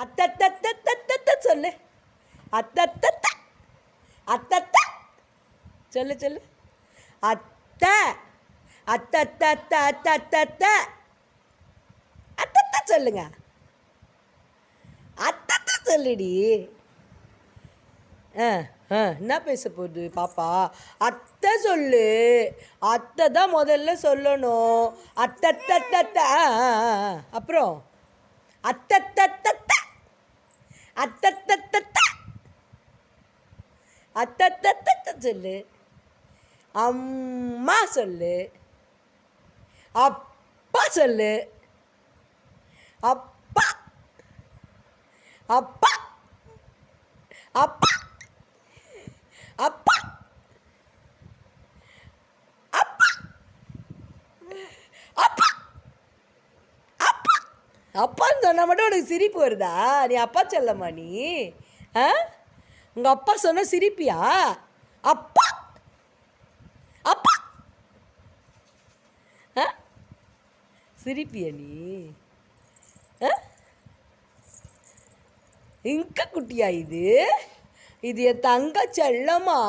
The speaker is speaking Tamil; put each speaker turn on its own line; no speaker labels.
அத்தத்தத்தத்தத்த சொல்லு. அத்தத்தத்த. அத்தத்த. சொல்லு சொல்லு. அத்த. அத்தத்தத்த அத்தத்தத்த அத்தத்த சொல்லுங்க. அத்தத்த சொல்லுடி. ஆ ஆ என்ன பேச போகுது பாப்பா? அத்தை சொல்லு. அத்தை தான் முதல்ல சொல்லணும். அத்தத்தத்தத்த அப்புறம்? அத்தத்த அத்தத்தத்தத்த. அத்தத்தத்தத்த சொல்லு. அம்மா சொல்லு. அப்பா சொல்லு. அப்பா. அப்பா. அப்பா. அப்பா. அப்பா அப்பா அப்பா அப்பான்னு சொன்னால் மட்டும் உனக்கு சிரிப்பு வருதா? நீ அப்பா சொல்லம்மா நீ. ஆ? உங்கள் அப்பா சொன்ன சிரிப்பியா? அப்பா! அப்பா! ஆ? சிரிப்பியா நீ? ஆ? இங்க குட்டியா இது? இது என் தங்க செல்லம்மா.